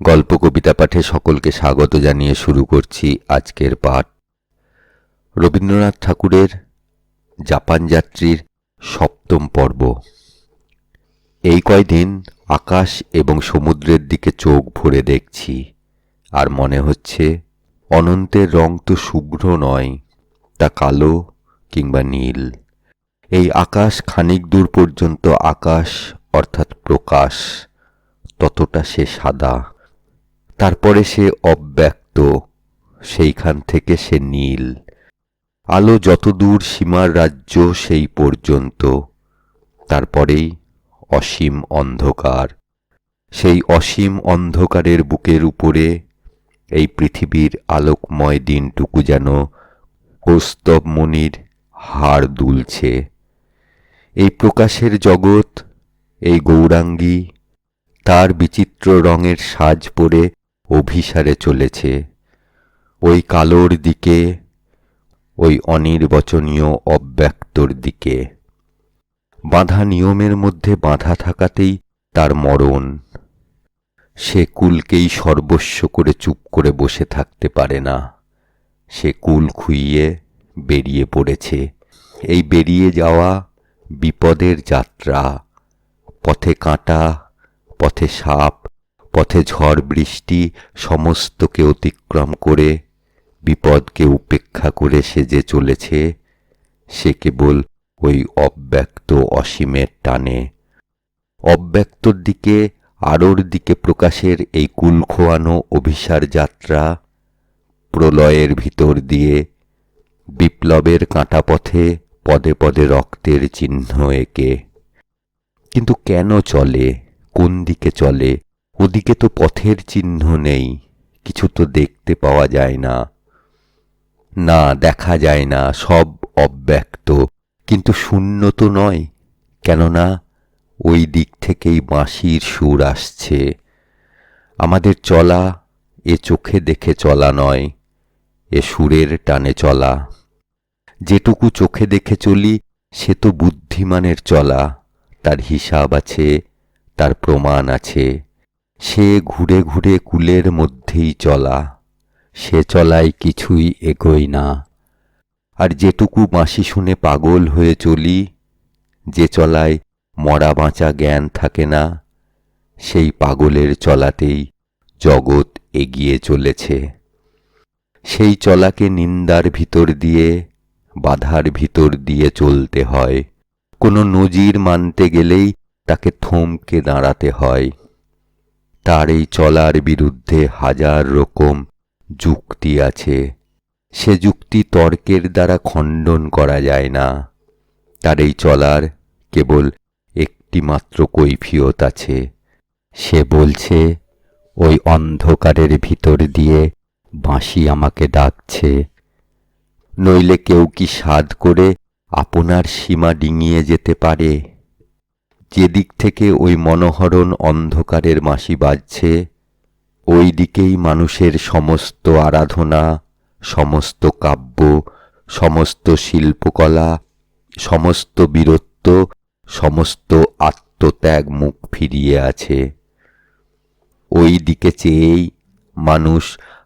গল্প কবিতা পাঠে সকলকে স্বাগত জানিয়ে শুরু করছি আজকের পাঠ। রবীন্দ্রনাথ ঠাকুরের জাপান যাত্রীর সপ্তম পর্ব। এই কয়দিন আকাশ এবং সমুদ্রের দিকে চোখ ভরে দেখছি, আর মনে হচ্ছে অনন্তের রং তো শুভ্র নয়, তা কালো কিংবা নীল। এই আকাশ খানিক দূর পর্যন্ত আকাশ অর্থাৎ প্রকাশ, ততটা সে সাদা। তারপরে সে অব্যক্ত, সেইখান থেকে সে নীল। আলো যতদূর সীমার রাজ্য সেই পর্যন্ত। তারপরেই অসীম অন্ধকার। সেই অসীম অন্ধকারের বুকের উপরে এই পৃথিবীর আলোকময় দিনটুকু যেন কৌস্তব মনির হাড় দুলছে। এই প্রকাশের জগৎ, এই গৌরাঙ্গী, তার বিচিত্র রঙের সাজ পরে অভিসারে চলেছে। ওই কালোর দিকে, ওই অনির্বচনীয় অব্যক্তর দিকে। বাঁধা নিয়মের মধ্যে বাঁধা থাকাতেই তার মরণ। সে কুলকেই সর্বস্ব করে চুপ করে বসে থাকতে পারে না। সে কুল খুইয়ে বেরিয়ে পড়েছে। এই বেরিয়ে যাওয়া বিপদের যাত্রা, পথে কাঁটা, পথে সাপ পথে ঝড়, বৃষ্টি সমস্তকে অতিক্রম করে, বিপদকে উপেক্ষা করে সে যে চলেছে, সে কেবল ওই অব্যক্ত অসীমের টানে। অব্যক্তর দিকে আলোর দিকে প্রকাশের এই কুল খোয়ানো অভিসার যাত্রা, প্রলয়ের ভিতর দিয়ে, বিপ্লবের কাঁটা পথে পদে পদে রক্তের চিহ্ন এঁকে। কিন্তু কেন চলে? কোন দিকে চলে? ওদিকে তো পথের চিহ্ন নেই, কিছু তো দেখতে পাওয়া যায় না। না, দেখা যায় না, সব অব্যক্ত, কিন্তু শূন্য তো নয়, কেননা ওই দিক থেকেই বাঁশির সুর আসছে। আমাদের চলা এ চোখে দেখে চলা নয়, এ সুরের টানে চলা। যেটুকু চোখে দেখে চলি, সে তো বুদ্ধিমানের চলা, তার হিসাব আছে, তার প্রমাণ আছে। সে ঘুরে ঘুরে কুলের মধ্যেই চলা, সে চলায় কিছুই এগোই না। আর যেটুকু বাঁশি শুনে পাগল হয়ে চলি, যে চলায় মরা বাঁচা জ্ঞান থাকে না, সেই পাগলের চলাতেই জগৎ এগিয়ে চলেছে। সেই চলাকে নিন্দার ভিতর দিয়ে, বাধার ভিতর দিয়ে চলতে হয়। কোনো নজির মানতে গেলেই তাকে থমকে দাঁড়াতে হয়। তার এই চলার বিরুদ্ধে হাজার রকম যুক্তি আছে। সে যুক্তি তর্কের দ্বারা খণ্ডন করা যায় না। তার এই চলার কেবল একটি মাত্র কৈফিয়ত আছে। সে বলছে, ওই অন্ধকারের ভিতর দিয়ে বাঁশি আমাকে ডাকছে। নইলে কেউ কি সাধ করে আপনার সীমা ডিঙিয়ে যেতে পারে? যেদিক থেকে ওই মনোহরণ অন্ধকারের মাসি বাজছে ওই দিকেই মানুষের সমস্ত আরাধনা, সমস্ত কাব্য, সমস্ত শিল্পকলা, সমস্ত বীরত্ব, সমস্ত আত্মত্যাগ মুখ ফিরিয়ে আছে। ওই দিকে চেয়েই মানুষ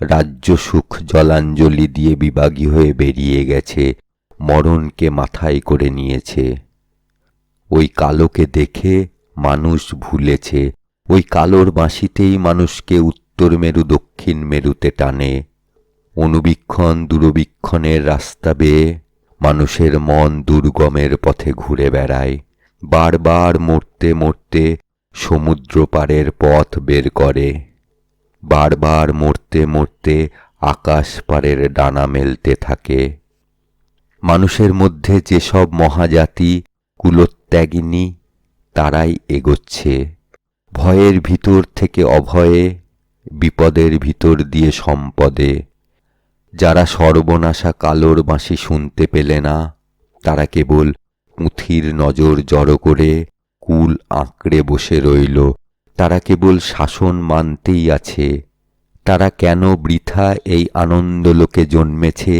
রাজ্য সুখ জলাঞ্জলি দিয়ে বিভাগী হয়ে বেরিয়ে গেছে, মরণকে মাথায় করে নিয়েছে। ওই কালোকে দেখে মানুষ ভুলেছে। ওই কালোর বাঁশিতেই মানুষকে উত্তর মেরু, দক্ষিণ মেরুতে টানে। অনুবীক্ষণ দূরবীক্ষণের রাস্তা বেয়ে মানুষের মন দুর্গমের পথে ঘুরে বেড়ায়। বারবার মরতে মরতে সমুদ্র পারের পথ বের করে। বারবার মরতে মরতে আকাশ পারের ডানা মেলতে থাকে। মানুষের মধ্যে যেসব মহাজাতি কুলোত্যাগিনী তারাই এগোচ্ছে। ভয়ের ভিতর থেকে অভয়ে, বিপদের ভিতর দিয়ে সম্পদে। যারা সর্বনাশা কালোর বাঁশি শুনতে পেলে না, তারা কেবল পুঁথির নজর জড়ো করে কুল আঁকড়ে বসে রইল। তারা কেবল শাসন মানতেই আছে। তারা কেন বৃথা এই আনন্দলোকে জন্মেছে,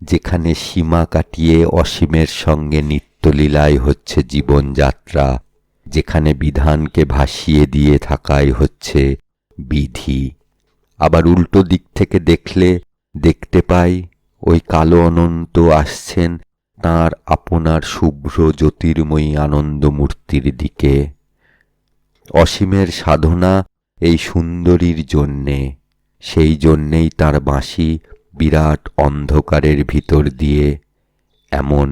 যেখানে সীমা কাটিয়ে অসীমের সঙ্গে নিত্যলীলায় হচ্ছে জীবনযাত্রা, যেখানে বিধানকে ভাসিয়ে দিয়ে থাকাই হচ্ছে বিধি। আবার উল্টো দিক থেকে দেখলে দেখতে পাই, ওই কালো অনন্ত আসছেন তার আপনার শুভ্র জ্যোতির্ময়ী আনন্দমূর্তির দিকে। অসীমের সাধনা এই সুন্দরীর জন্যে, সেই জন্যেই তার বাঁশি বিরাট অন্ধকারের ভিতর দিয়ে এমন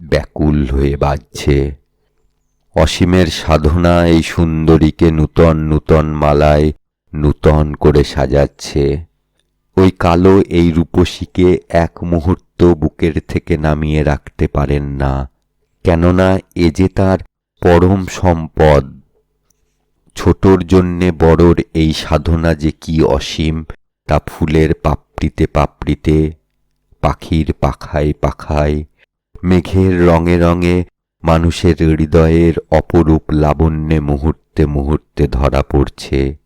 ব্যাকুল হয়ে বাজছে। অসীমের সাধনা এই সুন্দরীকে নূতন নূতন মালায় নূতন করে সাজাচ্ছে। ওই কালো এই রূপসীকে এক মুহূর্ত বুকের থেকে নামিয়ে রাখতে পারেন না, কেননা এ যে তার পরম সম্পদ। ছোটর জন্যে বড়র এই সাধনা যে কি অসীম, তা ফুলের পাপড়িতে পাপড়িতে, পাখির পাখায় পাখায় মেঘের রঙে রঙে, মানুষের হৃদয়ের অপরূপ লাবণ্যে মুহূর্তে মুহূর্তে ধরা পড়ছে।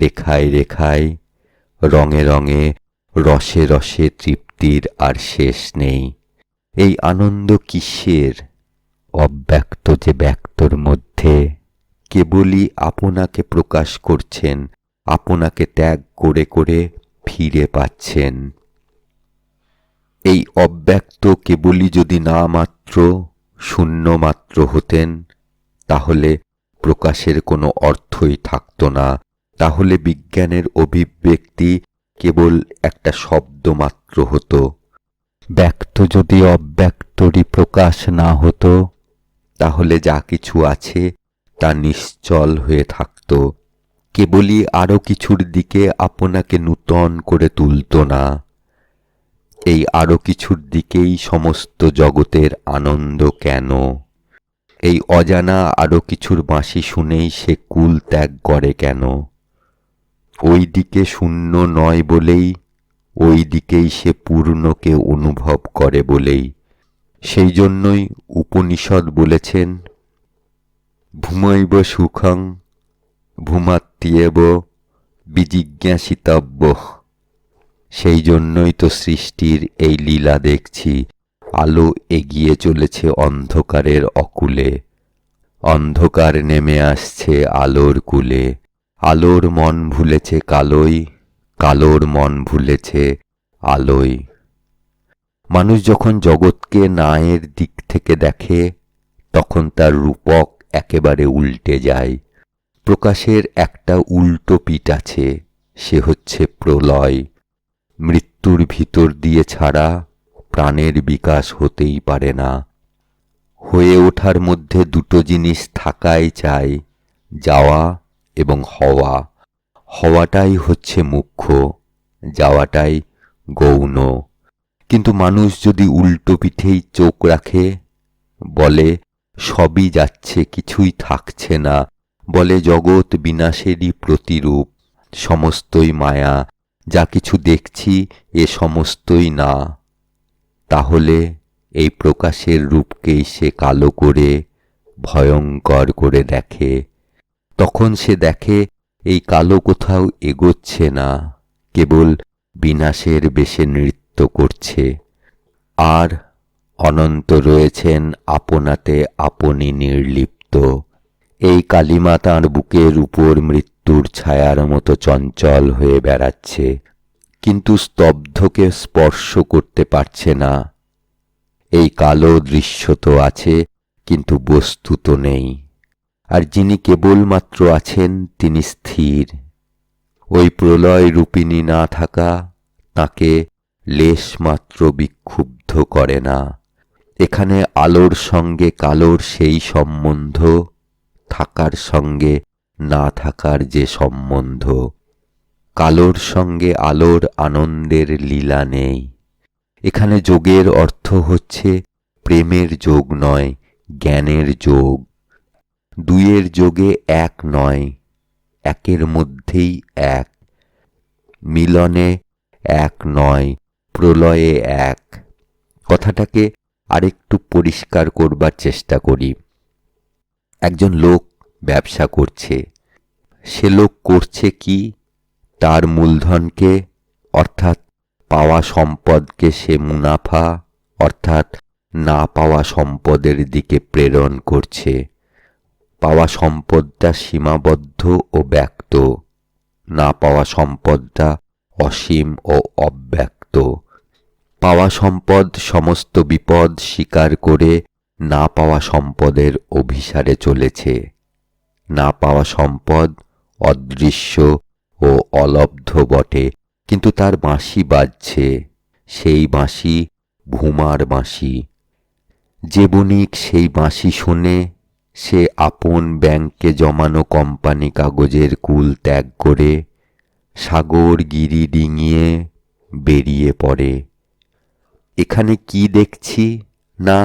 রেখায় রেখায়, রঙে রঙে, রসে রসে তৃপ্তির আর শেষ নেই। এই আনন্দ কিসের? অব্যক্ত যে ব্যক্তর মধ্যে। কেবলই আপনাকে প্রকাশ করছেন, আপনাকে ত্যাগ করে করে ফিরে পাচ্ছেন। এই অব্যক্ত কেবলই যদি না মাত্র শূন্য মাত্র হতেন, তাহলে প্রকাশের কোনো অর্থই থাকত না। তাহলে বিজ্ঞানের অভিব্যক্তি কেবল একটা শব্দ মাত্র হতো। ব্যক্ত যদি অব্যক্তরই প্রকাশ না হতো, তাহলে যা কিছু আছে তা নিশ্চল হয়ে থাকত। কেবলই আরও কিছুর দিকে আপনাকে নূতন করে তুলত না। এই আরও কিছুর দিকেই সমস্ত জগতের আনন্দ কেন? এই অজানা আরও কিছুর বাঁশি শুনেই সে কুল ত্যাগ করে কেন? ওই দিকে শূন্য নয় বলেই, ওই দিকেই সে পূর্ণকে অনুভব করে বলেই। সেই জন্যই উপনিষদ বলেছেন, ভূমৈব সুখং ভূমাত্যেব বিজিজ্ঞাসিতব্য। সেই জন্যই তো সৃষ্টির এই লীলা দেখছি। আলো এগিয়ে চলেছে অন্ধকারের অকুলে। অন্ধকার নেমে আসছে আলোর কুলে। আলোর মন ভুলেছে কালোই, কালোর মন ভুলেছে আলোয় মানুষ যখন জগৎকে নায়ের দিক থেকে দেখে, তখন তার রূপক একেবারে উল্টে যায়। প্রকাশের একটা উল্টো পিঠ আছে, সে হচ্ছে প্রলয়। মৃত্যুর ভিতর দিয়ে ছাড়া প্রাণের বিকাশ হতেই পারে না। হয়ে ওঠার মধ্যে দুটো জিনিস থাকাই চাই, যাওয়া এবং হওয়া। হওয়াটাই হচ্ছে মুখ্য, যাওয়াটাই গৌণ। কিন্তু মানুষ যদি উল্টো পিঠেই চোখ রাখে, বলে, সবই যাচ্ছে, কিছুই থাকছে না। বলে জগৎ বিনাশেরই প্রতিরূপ, সমস্তই মায়া। যা কিছু দেখছি এ সমস্তই না। তাহলে এই প্রকাশের রূপকেই সে কালো করে, ভয়ঙ্কর করে দেখে। তখন সে দেখে এই কালো কোথাও এগোচ্ছে না, কেবল বিনাশের বেশে নৃত্য করছে। আর অনন্ত রয়েছেন আপনাতে আপনি নির্লিপ্ত। এই কালিমা তাঁর বুকের উপর মৃত্যুর ছায়ার মতো চঞ্চল হয়ে বেড়াচ্ছে, কিন্তু স্তব্ধকে স্পর্শ করতে পারছে না। এই কালো দৃশ্য তো আছে, কিন্তু বস্তু তো নেই। আর যিনি কেবলমাত্র আছেন, তিনি স্থির। ওই প্রলয় রূপিণী না থাকা, তাকে লেশমাত্র বিক্ষুব্ধ করে না। এখানে আলোর সঙ্গে কালোর সেই সম্বন্ধ থাকার সঙ্গে, না থাকার যে সম্বন্ধ। কালোর সঙ্গে আলোর আনন্দের লীলা নেই। এখানে যোগের অর্থ হচ্ছে, প্রেমের যোগ নয়, জ্ঞানের যোগ। দুইয়ের যোগে এক নয়, একের মধ্যেই এক। মিলনে এক নয়, প্রলয়ে এক। কথাটাকে আরেকটু পরিষ্কার করবার চেষ্টা করি। একজন লোক ব্যবসা করছে। সে লোক করছে কি? তার মূলধনকে, অর্থাৎ পাওয়া সম্পদকে সে মুনাফা, অর্থাৎ না পাওয়া সম্পদের দিকে প্রেরণ করছে। পাওয়া সম্পদটা সীমাবদ্ধ ও ব্যক্ত। না পাওয়া সম্পদটা অসীম ও অব্যক্ত। পাওয়া সম্পদ সমস্ত বিপদ স্বীকার করে না পাওয়া সম্পদের অভিসারে চলেছে। না পাওয়া সম্পদ অদৃশ্য ও অলব্ধ বটে, কিন্তু তার বাঁশি বাজছে। সেই বাঁশি ভুমার বাঁশি। যে বণিক সেই বাঁশি শুনে, সে আপন ব্যাংকে জমানো কোম্পানি কাগজের কুল ত্যাগ করে, সাগর গিরি ডিঙিয়ে বেরিয়ে পড়ে। এখানে কি দেখছি না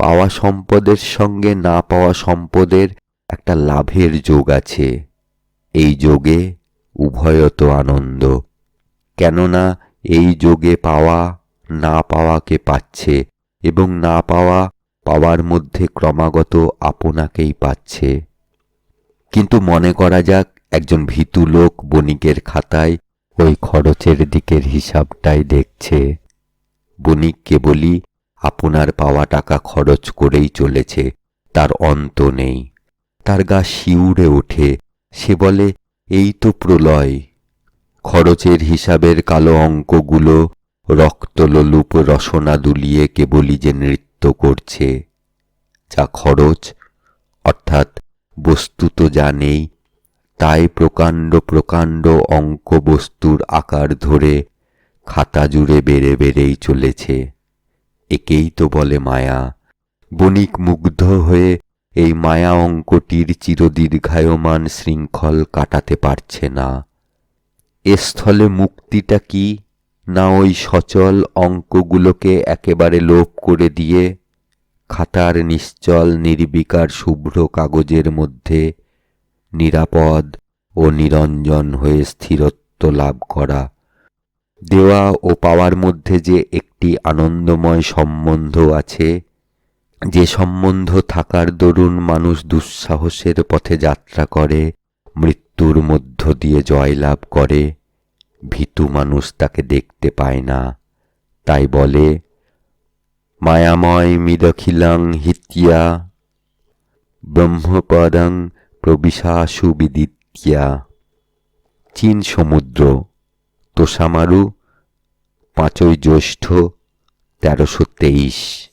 পাওয়া সম্পদের সঙ্গে না পাওয়া সম্পদের একটা লাভের যোগ আছে। এই যোগে উভয়ত আনন্দ। কেননা এই যোগে পাওয়া, না পাওয়াকে পাচ্ছে এবং না পাওয়া পাওয়ার মধ্যে ক্রমাগত আপনাকেই পাচ্ছে। কিন্তু মনে করা যাক, একজন ভীতু লোক বণিকের খাতায় ওই খরচের দিকের হিসাবটাই দেখছে। বণিক কেবলই আপনার পাওয়া টাকা খরচ করেই চলেছে, তার অন্ত নেই। তার গা শিউরে ওঠে, সে বলে, এই তো প্রলয়। খরচের হিসাবের কালো অঙ্কগুলো রক্তলোলুপ রসনা দুলিয়ে কেবলই যে নৃত্য করছে, যা খরচ, অর্থাৎ বস্তুত যা নেই, তাই প্রকাণ্ড প্রকাণ্ড অঙ্ক বস্তুর আকার ধরে খাতা জুড়ে বেড়ে বেড়েই চলেছে। একেই তো বলে মায়া। বণিক মুগ্ধ হয়ে এই মায়া অঙ্কটির চিরদীর্ঘায়মান শৃঙ্খল কাটাতে পারছে না। এ স্থলে মুক্তিটা কি? না ওই সচল অঙ্কগুলোকে একেবারে লোপ করে দিয়ে খাতার নিশ্চল নির্বিকার শুভ্র কাগজের মধ্যে নিরাপদ ও নিরঞ্জন হয়ে স্থিরত্ব লাভ করা। দেওয়া ও পাওয়ার মধ্যে যে একটি আনন্দময় সম্বন্ধ আছে, যে সম্বন্ধ থাকার দরুন মানুষ দুঃসাহসের পথে যাত্রা করে, মৃত্যুর মধ্য দিয়ে জয়লাভ করে, ভীতু মানুষ তাকে দেখতে পায় না। তাই বলে, মায়াময় মিদখিলাং হিতিয়া, ব্রহ্মপদং প্রবিশাসু বিদিত্যা। চীন সমুদ্র তোষামারু পাঁচই জ্যৈষ্ঠ তেরোশো তেইশ।